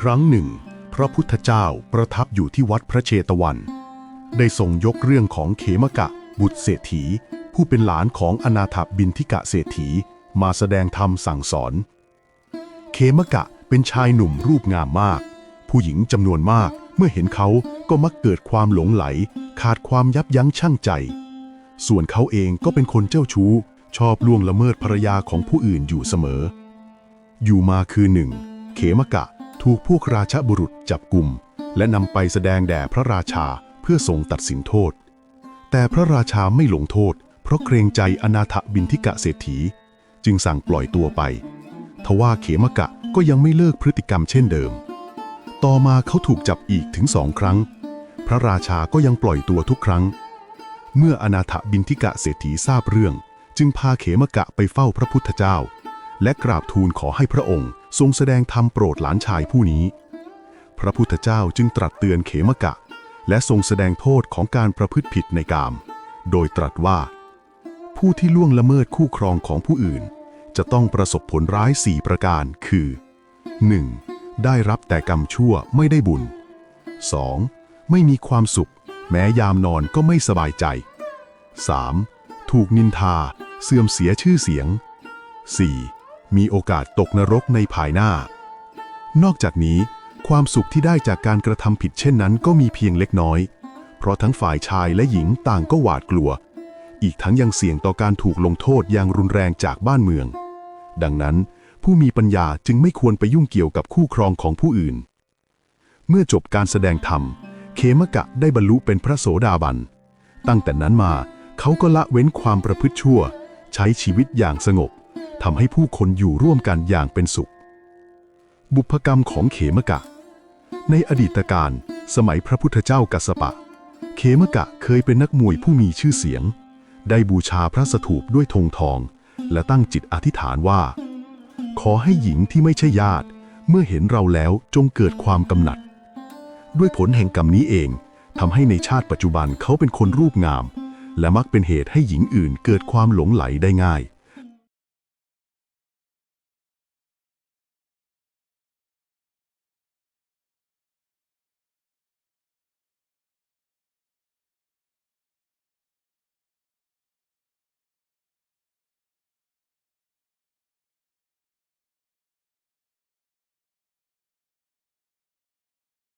ครั้งหนึ่ง พระพุทธเจ้าประทับอยู่ที่วัดพระเชตวัน ได้ทรงยกเรื่องของเขมกะ บุตรเศรษฐี ผู้เป็นหลานของอนาถบินทิกะเศรษฐีมาแสดงธรรมสั่งสอน เขมกะเป็นชายหนุ่มรูปงามมาก ผู้หญิงจำนวนมากเมื่อเห็นเขาก็มักเกิดความหลงไหล ขาดความยับยั้งชั่งใจ ส่วนเขาเองก็เป็นคนเจ้าชู้ ชอบล่วงละเมิดภรรยาของผู้อื่นอยู่เสมอ อยู่มาคืนหนึ่ง เขมกะ ถูกพวกราชบุรุษจับกลุ่ม และนำไปแสดงแด่พระราชาเพื่อทรงตัดสินโทษ แต่พระราชาไม่ลงโทษ เพราะเกรงใจอนาถบินทิกะเศรษฐี จึงสั่งปล่อยตัวไป ทว่าเขมกะก็ยังไม่เลิกพฤติกรรมเช่นเดิม ต่อมาเขาถูกจับอีกถึงสองครั้ง พระราชาก็ยังปล่อยตัวทุกครั้ง เมื่ออนาถบินทิกะเศรษฐีทราบเรื่อง จึงพาเขมกะไปเฝ้าพระพุทธเจ้า และกราบทูลขอให้พระองค์ ทรงแสดงธรรมโปรดหลานชายผู้นี้ พระพุทธเจ้าจึงตรัสเตือนเขมกะ และทรงแสดงโทษของการประพฤติผิดในกาม โดยตรัสว่า ผู้ที่ล่วงละเมิดคู่ครองของผู้อื่น จะต้องประสบผลร้ายสี่ประการคือ 1. ได้รับแต่กรรมชั่วไม่ได้บุญ 2. ไม่มีความสุข แม้ยามนอนก็ไม่สบายใจ 3. ถูกนินทา เสื่อมเสียชื่อเสียง 4. มีโอกาสตกนรกในภายหน้า นอกจากนี้ ความสุขที่ได้จากการกระทำผิดเช่นนั้นก็มีเพียงเล็กน้อย เพราะทั้งฝ่ายชายและหญิงต่างก็หวาดกลัว อีกทั้งยังเสี่ยงต่อการถูกลงโทษอย่างรุนแรงจากบ้านเมือง ดังนั้น ผู้มีปัญญาจึงไม่ควรไปยุ่งเกี่ยวกับคู่ครองของผู้อื่น เมื่อจบการแสดงธรรมเขมกะได้บรรลุเป็นพระโสดาบัน ตั้งแต่นั้นมาเขาก็ละเว้นความประพฤติชั่ว ใช้ชีวิตอย่างสงบ ทำให้ผู้คนอยู่ร่วมกันอย่างเป็นสุข บุพกรรมของเขมกะ ในอดีตการสมัยพระพุทธเจ้ากัสสปะ เขมกะเคยเป็นนักมวยผู้มีชื่อเสียง ได้บูชาพระสถูปด้วยธงทอง และตั้งจิตอธิษฐานว่า ขอให้หญิงที่ไม่ใช่ญาติ เมื่อเห็นเราแล้วจงเกิดความกำหนัด ด้วยผลแห่งกรรมนี้เองทำให้ในชาติปัจจุบันเขาเป็นคนรูปงาม และมักเป็นเหตุให้หญิงอื่นเกิดความหลงไหลได้ง่าย